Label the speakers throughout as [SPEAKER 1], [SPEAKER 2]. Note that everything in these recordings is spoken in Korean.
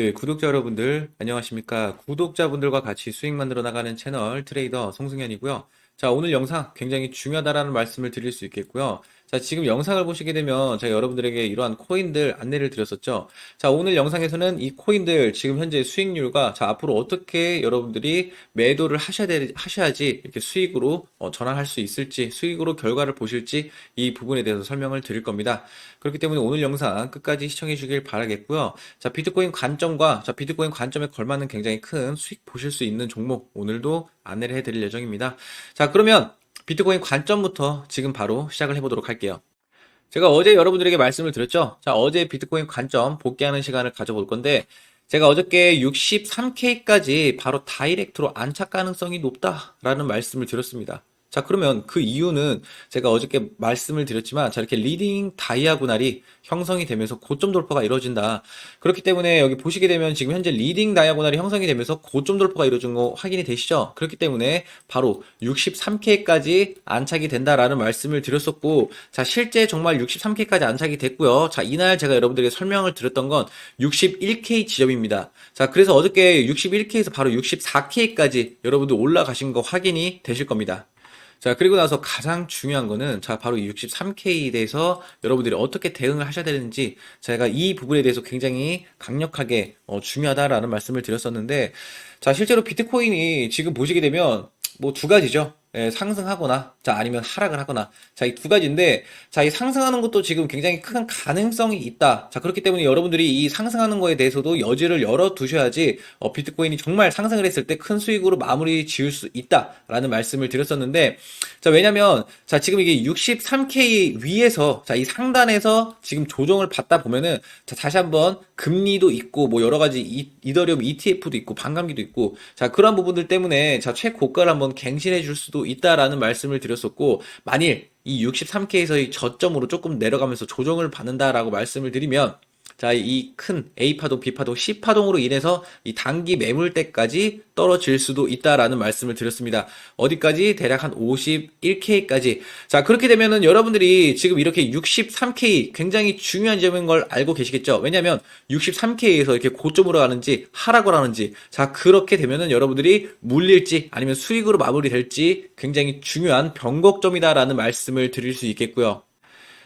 [SPEAKER 1] 네, 구독자 여러분들, 안녕하십니까. 구독자분들과 같이 수익 만들어 나가는 채널 트레이더 송승현이고요. 자, 오늘 영상 굉장히 중요하다라는 말씀을 드릴 수 있겠고요. 자, 지금 영상을 보시게 되면 제가 여러분들에게 이러한 코인들 안내를 드렸었죠. 자, 오늘 영상에서는 이 코인들 지금 현재 수익률과 자, 앞으로 어떻게 여러분들이 매도를 하셔야 되, 하셔야지 이렇게 수익으로 어, 전환할 수 있을지, 수익으로 결과를 보실지 이 부분에 대해서 설명을 드릴 겁니다. 그렇기 때문에 오늘 영상 끝까지 시청해 주길 바라겠고요. 자, 비트코인 관점과 자, 비트코인 관점에 걸맞는 굉장히 큰 수익 보실 수 있는 종목 오늘도 안내를 해 드릴 예정입니다. 자, 그러면 비트코인 관점부터 지금 바로 시작을 해보도록 할게요. 제가 어제 여러분들에게 말씀을 드렸죠? 자, 어제 비트코인 관점 복귀하는 시간을 가져볼 건데, 제가 어저께 63K까지 바로 다이렉트로 안착 가능성이 높다라는 말씀을 드렸습니다. 자, 그러면 그 이유는 제가 어저께 말씀을 드렸지만, 자, 이렇게 리딩 다이아고날이 형성이 되면서 고점 돌파가 이루어진다. 그렇기 때문에 여기 보시게 되면 지금 현재 리딩 다이아고날이 형성이 되면서 고점 돌파가 이루어진 거 확인이 되시죠? 그렇기 때문에 바로 63K까지 안착이 된다라는 말씀을 드렸었고, 자, 실제 정말 63K까지 안착이 됐고요. 자, 이날 제가 여러분들에게 설명을 드렸던 건 61K 지점입니다. 자, 그래서 어저께 61K에서 바로 64K까지 여러분들 올라가신 거 확인이 되실 겁니다. 자, 그리고 나서 가장 중요한 거는 자, 바로 63K에 대해서 여러분들이 어떻게 대응을 하셔야 되는지 제가 이 부분에 대해서 굉장히 강력하게 어, 중요하다라는 말씀을 드렸었는데 자, 실제로 비트코인이 지금 보시게 되면 뭐 두 가지죠. 예, 상승하거나 자 아니면 하락을 하거나. 자 이 두 가지인데 자 이 상승하는 것도 지금 굉장히 큰 가능성이 있다. 자 그렇기 때문에 여러분들이 이 상승하는 거에 대해서도 여지를 열어 두셔야지 어, 비트코인이 정말 상승을 했을 때 큰 수익으로 마무리 지을 수 있다라는 말씀을 드렸었는데 자 왜냐면 자 지금 이게 63K 위에서 자 이 상단에서 지금 조정을 받다 보면은 자 다시 한번 금리도 있고 뭐 여러 가지 이, 이더리움 ETF도 있고 반감기도 있고 자 그런 부분들 때문에 자 최고가를 한번 갱신해 줄 수도 있다라는 말씀을 드렸었고 만일 이 63K에서의 저점으로 조금 내려가면서 조정을 받는다라고 말씀을 드리면 자, 이 큰 A파동, B파동, C파동으로 인해서 이 단기 매물대까지 떨어질 수도 있다라는 말씀을 드렸습니다. 어디까지? 대략 한 51K까지. 자, 그렇게 되면은 여러분들이 지금 이렇게 63K 굉장히 중요한 점인 걸 알고 계시겠죠? 왜냐면 63K에서 이렇게 고점으로 가는지 하락을 하는지 자, 그렇게 되면은 여러분들이 물릴지 아니면 수익으로 마무리될지 굉장히 중요한 변곡점이다라는 말씀을 드릴 수 있겠고요.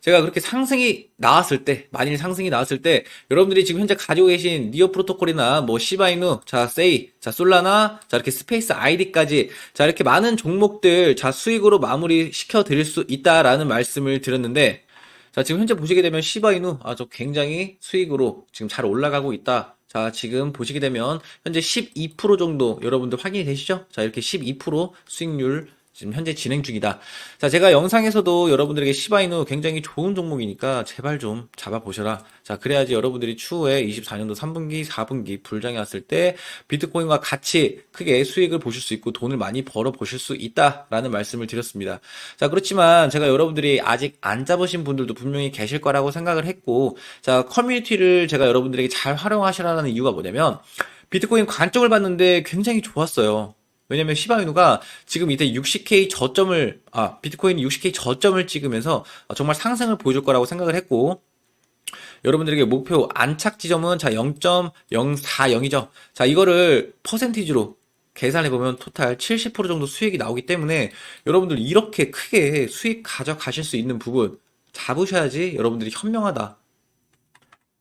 [SPEAKER 1] 제가 그렇게 상승이 나왔을 때, 만일 상승이 나왔을 때, 여러분들이 지금 현재 가지고 계신 니어 프로토콜이나 뭐 시바이누, 자, 세이, 자, 솔라나, 자, 이렇게 스페이스 아이디까지, 자, 이렇게 많은 종목들, 자, 수익으로 마무리 시켜 드릴 수 있다라는 말씀을 드렸는데, 자, 지금 현재 보시게 되면 시바이누, 아, 저 굉장히 수익으로 지금 잘 올라가고 있다. 자, 지금 보시게 되면 현재 12% 정도 여러분들 확인이 되시죠? 자, 이렇게 12% 수익률 지금 현재 진행 중이다. 자, 제가 영상에서도 여러분들에게 시바이누 굉장히 좋은 종목이니까 제발 좀 잡아보셔라. 자, 그래야지 여러분들이 추후에 24년도 3분기, 4분기 불장이 왔을 때 비트코인과 같이 크게 수익을 보실 수 있고 돈을 많이 벌어 보실 수 있다라는 말씀을 드렸습니다. 자, 그렇지만 제가 여러분들이 아직 안 잡으신 분들도 분명히 계실 거라고 생각을 했고, 자, 커뮤니티를 제가 여러분들에게 잘 활용하시라는 이유가 뭐냐면, 비트코인 관점을 봤는데 굉장히 좋았어요. 왜냐면 시바이누가 지금 이때 60K 저점을 아 비트코인이 60K 저점을 찍으면서 정말 상승을 보여줄 거라고 생각을 했고 여러분들에게 목표 안착 지점은 자 0.040이죠. 자 이거를 퍼센티지로 계산해 보면 토탈 70% 정도 수익이 나오기 때문에 여러분들 이렇게 크게 수익 가져가실 수 있는 부분 잡으셔야지 여러분들이 현명하다.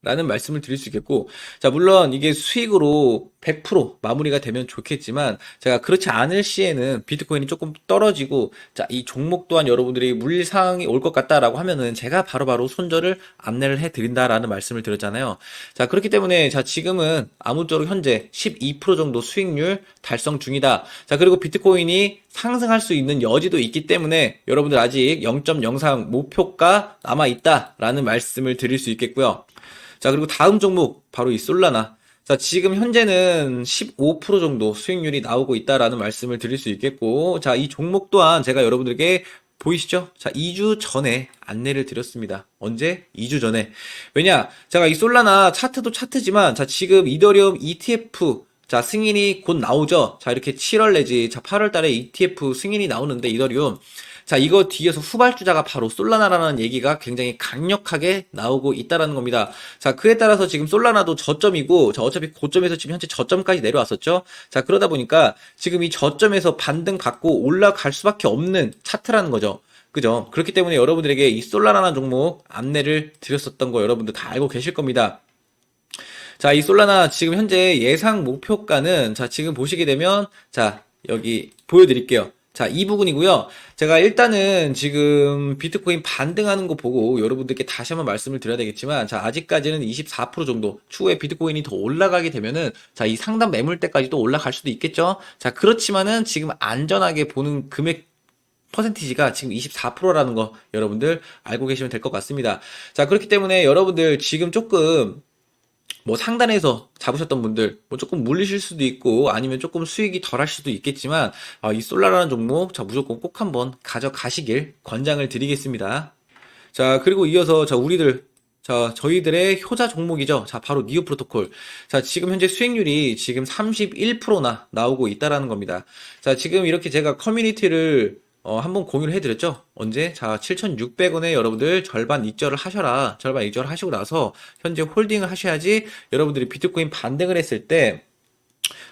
[SPEAKER 1] 라는 말씀을 드릴 수 있겠고, 자, 물론 이게 수익으로 100% 마무리가 되면 좋겠지만, 제가 그렇지 않을 시에는 비트코인이 조금 떨어지고, 자, 이 종목 또한 여러분들이 물릴 상황이 올 것 같다라고 하면은 제가 바로바로 바로 손절을 안내를 해 드린다라는 말씀을 드렸잖아요. 자, 그렇기 때문에, 자, 지금은 아무쪼록 현재 12% 정도 수익률 달성 중이다. 자, 그리고 비트코인이 상승할 수 있는 여지도 있기 때문에 여러분들 아직 0.03 목표가 남아 있다라는 말씀을 드릴 수 있겠고요. 자, 그리고 다음 종목 바로 이 솔라나. 자, 지금 현재는 15% 정도 수익률이 나오고 있다라는 말씀을 드릴 수 있겠고, 자, 이 종목 또한 제가 여러분들에게 보이시죠? 자, 2주 전에 안내를 드렸습니다. 언제? 2주 전에. 왜냐? 제가 이 솔라나 차트도 차트지만, 자, 지금 이더리움 ETF, 자, 승인이 곧 나오죠? 자, 이렇게 7월 내지, 자, 8월 달에 ETF 승인이 나오는데, 이더리움. 자, 이거 뒤에서 후발주자가 바로 솔라나라는 얘기가 굉장히 강력하게 나오고 있다라는 겁니다. 자, 그에 따라서 지금 솔라나도 저점이고, 자, 어차피 고점에서 지금 현재 저점까지 내려왔었죠. 자, 그러다 보니까 지금 이 저점에서 반등 받고 올라갈 수밖에 없는 차트라는 거죠. 그죠? 그렇기 때문에 여러분들에게 이 솔라나라는 종목 안내를 드렸었던 거 여러분들 다 알고 계실 겁니다. 자, 이 솔라나 지금 현재 예상 목표가는 자, 지금 보시게 되면 자, 여기 보여드릴게요. 자, 이 부분이고요. 제가 일단은 지금 비트코인 반등하는 거 보고 여러분들께 다시 한번 말씀을 드려야 되겠지만, 자, 아직까지는 24% 정도 추후에 비트코인이 더 올라가게 되면은, 자, 이 상단 매물대까지 또 올라갈 수도 있겠죠. 자, 그렇지만은 지금 안전하게 보는 금액 퍼센티지가 지금 24%라는 거 여러분들 알고 계시면 될 것 같습니다. 자, 그렇기 때문에 여러분들 지금 조금 뭐 상단에서 잡으셨던 분들 뭐 조금 물리실 수도 있고 아니면 조금 수익이 덜 하실 수도 있겠지만 아, 이 솔라라는 종목 자 무조건 꼭 한번 가져가시길 권장을 드리겠습니다. 자 그리고 이어서 자 우리들 자 저희들의 효자 종목이죠. 자 바로 니오 프로토콜. 자 지금 현재 수익률이 지금 31%나 나오고 있다라는 겁니다. 자 지금 이렇게 제가 커뮤니티를 어, 한번 공유를 해드렸죠. 언제? 자, 7,600원에 여러분들 절반 익절을 하셔라. 절반 익절을 하시고 나서 현재 홀딩을 하셔야지 여러분들이 비트코인 반등을 했을 때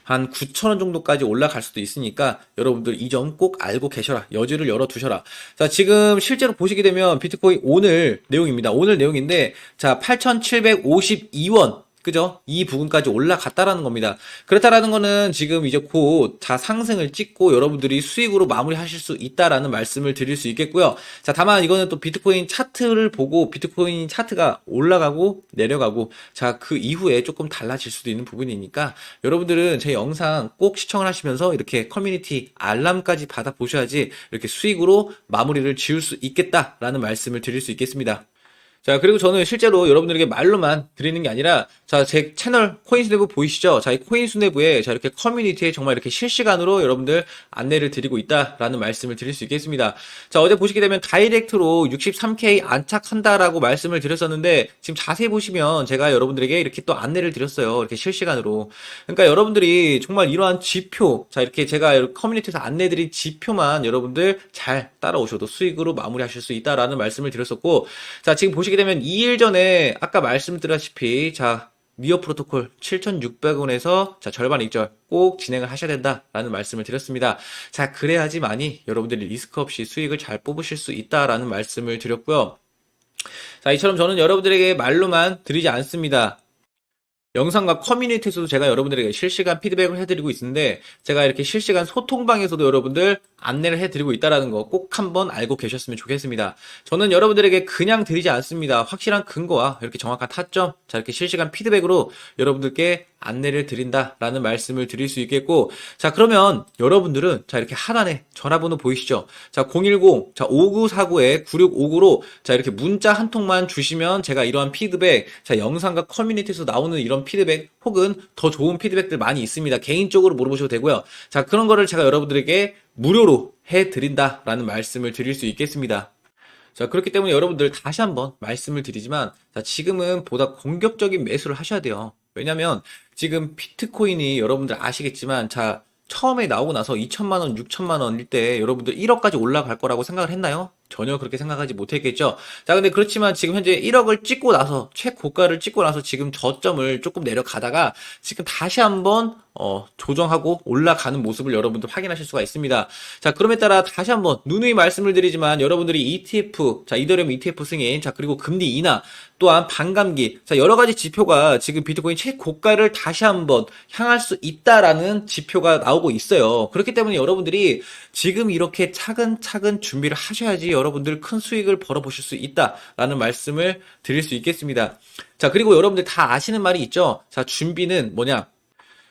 [SPEAKER 1] 한 9,000원 정도까지 올라갈 수도 있으니까 여러분들 이 점 꼭 알고 계셔라. 여지를 열어 두셔라. 자, 지금 실제로 보시게 되면 비트코인 오늘 내용입니다. 오늘 내용인데, 자, 8,752원. 그죠? 이 부분까지 올라갔다라는 겁니다. 그렇다라는 거는 지금 이제 곧자 상승을 찍고 여러분들이 수익으로 마무리하실 수 있다라는 말씀을 드릴 수 있겠고요. 자, 다만 이거는 또 비트코인 차트를 보고 비트코인 차트가 올라가고 내려가고 자, 그 이후에 조금 달라질 수도 있는 부분이니까 여러분들은 제 영상 꼭 시청을 하시면서 이렇게 커뮤니티 알람까지 받아 보셔야지 이렇게 수익으로 마무리를 지을 수 있겠다라는 말씀을 드릴 수 있겠습니다. 자, 그리고 저는 실제로 여러분들에게 말로만 드리는 게 아니라, 자, 제 채널 코인 수뇌부 보이시죠? 자, 이 코인 수뇌부에, 자, 이렇게 커뮤니티에 정말 이렇게 실시간으로 여러분들 안내를 드리고 있다라는 말씀을 드릴 수 있겠습니다. 자, 어제 보시게 되면 다이렉트로 63K 안착한다라고 말씀을 드렸었는데, 지금 자세히 보시면 제가 여러분들에게 이렇게 또 안내를 드렸어요. 이렇게 실시간으로. 그러니까 여러분들이 정말 이러한 지표, 자, 이렇게 제가 커뮤니티에서 안내 드린 지표만 여러분들 잘 따라오셔도 수익으로 마무리하실 수 있다라는 말씀을 드렸었고, 자, 지금 보시게 되면 2일 전에 아까 말씀드렸다시피 자 니어 프로토콜 7,600원에서 자 절반 익절 꼭 진행을 하셔야 된다라는 말씀을 드렸습니다. 자 그래야지만이 여러분들이 리스크 없이 수익을 잘 뽑으실 수 있다라는 말씀을 드렸고요. 자 이처럼 저는 여러분들에게 말로만 드리지 않습니다. 영상과 커뮤니티에서도 제가 여러분들에게 실시간 피드백을 해드리고 있는데 제가 이렇게 실시간 소통방에서도 여러분들 안내를 해드리고 있다라는 거 꼭 한번 알고 계셨으면 좋겠습니다. 저는 여러분들에게 그냥 드리지 않습니다. 확실한 근거와 이렇게 정확한 타점, 자 이렇게 실시간 피드백으로 여러분들께 안내를 드린다라는 말씀을 드릴 수 있겠고 자 그러면 여러분들은 자 이렇게 하단에 전화번호 보이시죠? 자 010, 자 5949에 9659로 자 이렇게 문자 한 통만 주시면 제가 이러한 피드백, 자 영상과 커뮤니티에서 나오는 이런 피드백 혹은 더 좋은 피드백들 많이 있습니다. 개인적으로 물어보셔도 되고요. 자 그런 거를 제가 여러분들에게 무료로 해드린다라는 말씀을 드릴 수 있겠습니다. 자, 그렇기 때문에 여러분들 다시 한번 말씀을 드리지만, 자, 지금은 보다 공격적인 매수를 하셔야 돼요. 왜냐면 지금 비트코인이 여러분들 아시겠지만, 자, 처음에 나오고 나서 2천만 원, 6천만 원일 때 여러분들 1억까지 올라갈 거라고 생각을 했나요? 전혀 그렇게 생각하지 못했겠죠. 자, 근데 그렇지만 지금 현재 1억을 찍고 나서 최고가를 찍고 나서 지금 저점을 조금 내려가다가 지금 다시 한번 어, 조정하고 올라가는 모습을 여러분들 확인하실 수가 있습니다. 자, 그럼에 따라 다시 한번 누누이 말씀을 드리지만 여러분들이 ETF, 자, 이더리움 ETF 승인, 자, 그리고 금리 인하, 또한 반감기, 자, 여러 가지 지표가 지금 비트코인 최고가를 다시 한번 향할 수 있다라는 지표가 나오고 있어요. 그렇기 때문에 여러분들이 지금 이렇게 차근차근 준비를 하셔야지 여러분들 큰 수익을 벌어보실 수 있다라는 말씀을 드릴 수 있겠습니다. 자, 그리고 여러분들 다 아시는 말이 있죠? 자, 준비는 뭐냐?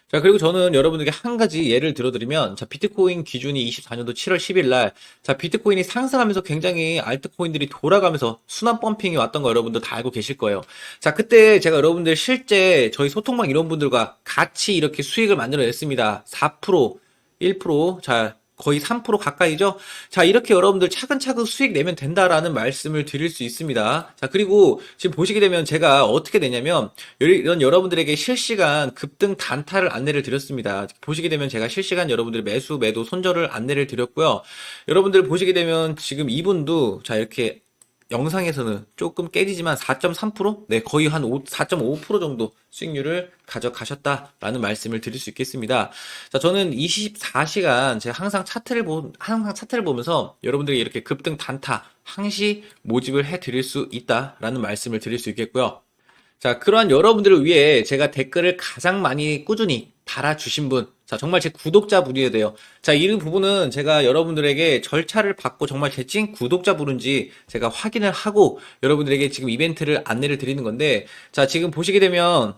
[SPEAKER 1] 자, 그리고 저는 여러분들께 한 가지 예를 들어드리면, 자, 비트코인 기준이 24년도 7월 10일 날, 자, 비트코인이 상승하면서 굉장히 알트코인들이 돌아가면서 순환 펌핑이 왔던 거 여러분들 다 알고 계실 거예요. 자, 그때 제가 여러분들 실제 저희 소통방 이런 분들과 같이 이렇게 수익을 만들어냈습니다. 4%, 1%, 자, 거의 3% 가까이죠? 자, 이렇게 여러분들 차근차근 수익 내면 된다라는 말씀을 드릴 수 있습니다. 자, 그리고 지금 보시게 되면 제가 어떻게 되냐면, 이런 여러분들에게 실시간 급등 단타를 안내를 드렸습니다. 보시게 되면 제가 실시간 여러분들 매수, 매도, 손절을 안내를 드렸고요. 여러분들 보시게 되면 지금 이분도 자, 이렇게 영상에서는 조금 깨지지만 4.3%? 네, 거의 한 4.5% 정도 수익률을 가져가셨다라는 말씀을 드릴 수 있겠습니다. 자, 저는 24시간 제가 항상 차트를 보, 항상 차트를 보면서 여러분들에게 이렇게 급등 단타 항시 모집을 해 드릴 수 있다라는 말씀을 드릴 수 있겠고요. 자, 그러한 여러분들을 위해 제가 댓글을 가장 많이 꾸준히 달아주신 분, 자, 정말 제 구독자분이어야 돼요. 자, 이 부분은 제가 여러분들에게 절차를 받고 정말 제 찐 구독자분인지 제가 확인을 하고 여러분들에게 지금 이벤트를 안내를 드리는 건데, 자, 지금 보시게 되면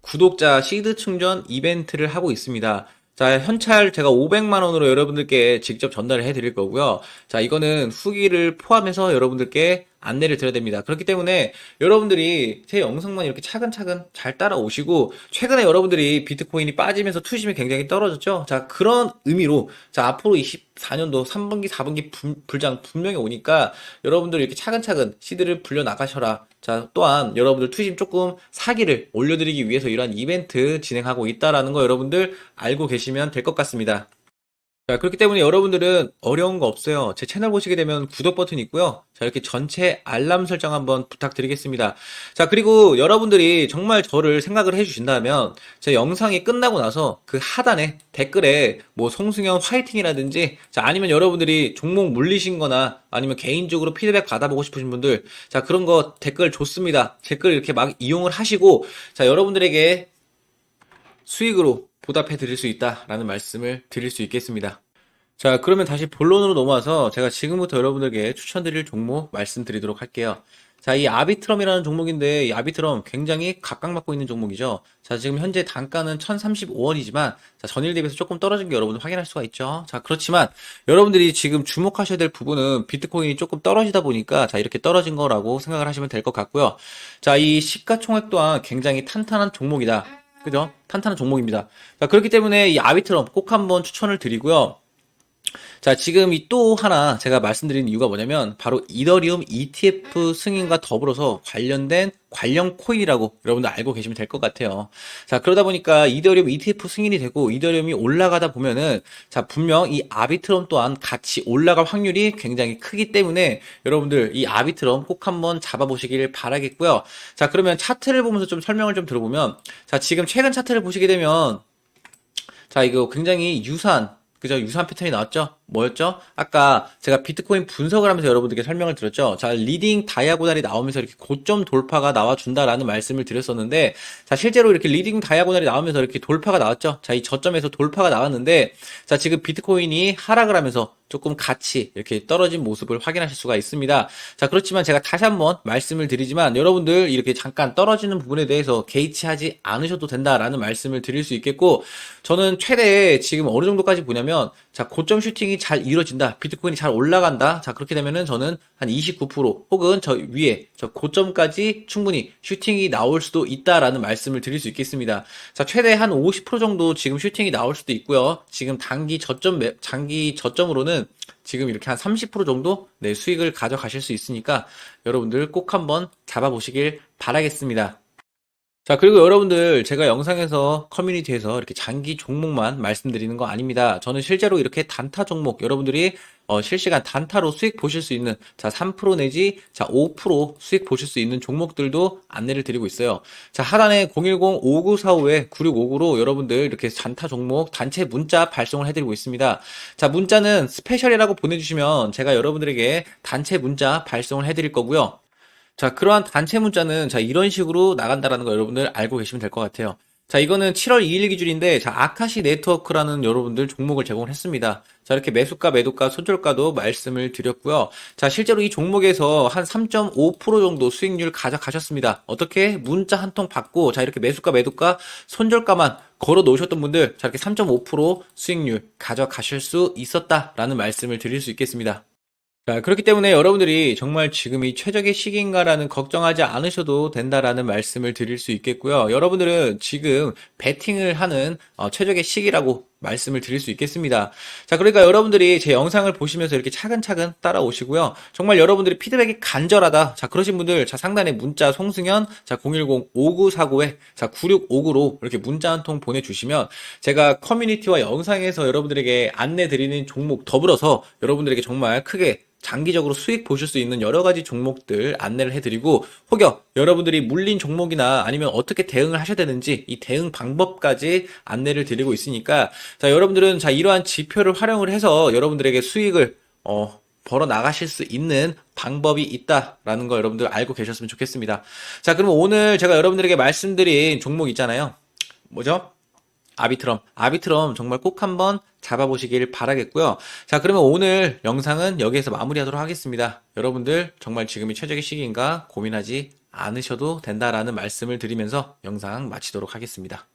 [SPEAKER 1] 구독자 시드 충전 이벤트를 하고 있습니다. 자, 현찰 제가 500만 원으로 여러분들께 직접 전달을 해 드릴 거고요. 자, 이거는 후기를 포함해서 여러분들께 안내를 드려야 됩니다. 그렇기 때문에 여러분들이 제 영상만 이렇게 차근차근 잘 따라오시고 최근에 여러분들이 비트코인이 빠지면서 투심이 굉장히 떨어졌죠. 자, 그런 의미로 자, 앞으로 24년도 3분기, 4분기 불장 분명히 오니까 여러분들 이렇게 차근차근 시드를 불려 나가셔라. 자, 또한 여러분들 투심 조금 사기를 올려드리기 위해서 이러한 이벤트 진행하고 있다라는 거 여러분들 알고 계시면 될 것 같습니다. 자, 그렇기 때문에 여러분들은 어려운 거 없어요. 제 채널 보시게 되면 구독 버튼 있고요. 자, 이렇게 전체 알람 설정 한번 부탁드리겠습니다. 자, 그리고 여러분들이 정말 저를 생각을 해주신다면, 제 영상이 끝나고 나서 그 하단에 댓글에 뭐 송승현 화이팅이라든지, 자, 아니면 여러분들이 종목 물리신 거나 아니면 개인적으로 피드백 받아보고 싶으신 분들, 자, 그런 거 댓글 좋습니다. 댓글 이렇게 막 이용을 하시고, 자, 여러분들에게 수익으로 보답해 드릴 수 있다라는 말씀을 드릴 수 있겠습니다. 자, 그러면 다시 본론으로 넘어와서 제가 지금부터 여러분들에게 추천드릴 종목 말씀드리도록 할게요. 자, 이 아비트럼이라는 종목인데 이 아비트럼 굉장히 각광받고 있는 종목이죠. 자, 지금 현재 단가는 1,035원이지만 자, 전일 대비해서 조금 떨어진 게 여러분들 확인할 수가 있죠. 자, 그렇지만 여러분들이 지금 주목하셔야 될 부분은 비트코인이 조금 떨어지다 보니까 자, 이렇게 떨어진 거라고 생각을 하시면 될 것 같고요. 자, 이 시가총액 또한 굉장히 탄탄한 종목이다. 그죠? 탄탄한 종목입니다. 자, 그렇기 때문에 이 아비트럼 꼭 한번 추천을 드리고요. 자, 지금 이 또 하나 제가 말씀드리는 이유가 뭐냐면 바로 이더리움 ETF 승인과 더불어서 관련된 관련 코인이라고 여러분들 알고 계시면 될 것 같아요. 자, 그러다 보니까 이더리움 ETF 승인이 되고 이더리움이 올라가다 보면은 자, 분명 이 아비트럼 또한 같이 올라갈 확률이 굉장히 크기 때문에 여러분들 이 아비트럼 꼭 한번 잡아보시길 바라겠고요. 자, 그러면 차트를 보면서 좀 설명을 좀 들어보면 자, 지금 최근 차트를 보시게 되면 자, 이거 굉장히 유사한 그죠? 유사한 패턴이 나왔죠? 뭐였죠? 아까 제가 비트코인 분석을 하면서 여러분들께 설명을 드렸죠? 자, 리딩 다이아고날이 나오면서 이렇게 고점 돌파가 나와준다라는 말씀을 드렸었는데, 자, 실제로 이렇게 리딩 다이아고날이 나오면서 이렇게 돌파가 나왔죠? 자, 이 저점에서 돌파가 나왔는데, 자, 지금 비트코인이 하락을 하면서 조금 같이 이렇게 떨어진 모습을 확인하실 수가 있습니다. 자, 그렇지만 제가 다시 한번 말씀을 드리지만 여러분들 이렇게 잠깐 떨어지는 부분에 대해서 개의치하지 않으셔도 된다라는 말씀을 드릴 수 있겠고 저는 최대 지금 어느 정도까지 보냐면 자, 고점 슈팅이 잘 이루어진다. 비트코인이 잘 올라간다. 자, 그렇게 되면은 저는 한 29% 혹은 저 위에 저 고점까지 충분히 슈팅이 나올 수도 있다라는 말씀을 드릴 수 있겠습니다. 자, 최대 한 50% 정도 지금 슈팅이 나올 수도 있고요. 지금 단기 저점 장기 저점으로는 지금 이렇게 한 30% 정도 네, 수익을 가져가실 수 있으니까 여러분들 꼭 한번 잡아보시길 바라겠습니다. 자, 그리고 여러분들, 제가 영상에서 커뮤니티에서 이렇게 장기 종목만 말씀드리는 거 아닙니다. 저는 실제로 이렇게 단타 종목, 여러분들이 어, 실시간 단타로 수익 보실 수 있는, 자, 3% 내지, 자, 5% 수익 보실 수 있는 종목들도 안내를 드리고 있어요. 자, 하단에 010-5945-9659로 여러분들 이렇게 단타 종목 단체 문자 발송을 해드리고 있습니다. 자, 문자는 스페셜이라고 보내주시면 제가 여러분들에게 단체 문자 발송을 해드릴 거고요. 자, 그러한 단체 문자는 자, 이런 식으로 나간다라는 거 여러분들 알고 계시면 될 것 같아요. 자, 이거는 7월 2일 기준인데, 자, 아카시 네트워크라는 여러분들 종목을 제공을 했습니다. 자, 이렇게 매수가, 매도가, 손절가도 말씀을 드렸고요. 자, 실제로 이 종목에서 한 3.5% 정도 수익률 가져가셨습니다. 어떻게? 문자 한 통 받고, 자, 이렇게 매수가, 매도가, 손절가만 걸어 놓으셨던 분들, 자, 이렇게 3.5% 수익률 가져가실 수 있었다라는 말씀을 드릴 수 있겠습니다. 자, 그렇기 때문에 여러분들이 정말 지금이 최적의 시기인가라는 걱정하지 않으셔도 된다라는 말씀을 드릴 수 있겠고요. 여러분들은 지금 베팅을 하는 어, 최적의 시기라고 말씀을 드릴 수 있겠습니다. 자, 그러니까 여러분들이 제 영상을 보시면서 이렇게 차근차근 따라오시고요. 정말 여러분들이 피드백이 간절하다. 자, 그러신 분들, 자, 상단에 문자 송승현, 자, 010-5949에, 자, 9659로 이렇게 문자 한 통 보내주시면 제가 커뮤니티와 영상에서 여러분들에게 안내 드리는 종목 더불어서 여러분들에게 정말 크게 장기적으로 수익 보실 수 있는 여러 가지 종목들 안내를 해드리고 혹여 여러분들이 물린 종목이나 아니면 어떻게 대응을 하셔야 되는지 이 대응 방법까지 안내를 드리고 있으니까 자 여러분들은 자 이러한 지표를 활용을 해서 여러분들에게 수익을 어 벌어 나가실 수 있는 방법이 있다라는 거 여러분들 알고 계셨으면 좋겠습니다. 자 그러면 오늘 제가 여러분들에게 말씀드린 종목 있잖아요. 뭐죠? 아비트럼. 아비트럼 정말 꼭 한번 잡아보시길 바라겠고요. 자, 그러면 오늘 영상은 여기에서 마무리하도록 하겠습니다. 여러분들 정말 지금이 최적의 시기인가 고민하지 않으셔도 된다라는 말씀을 드리면서 영상 마치도록 하겠습니다.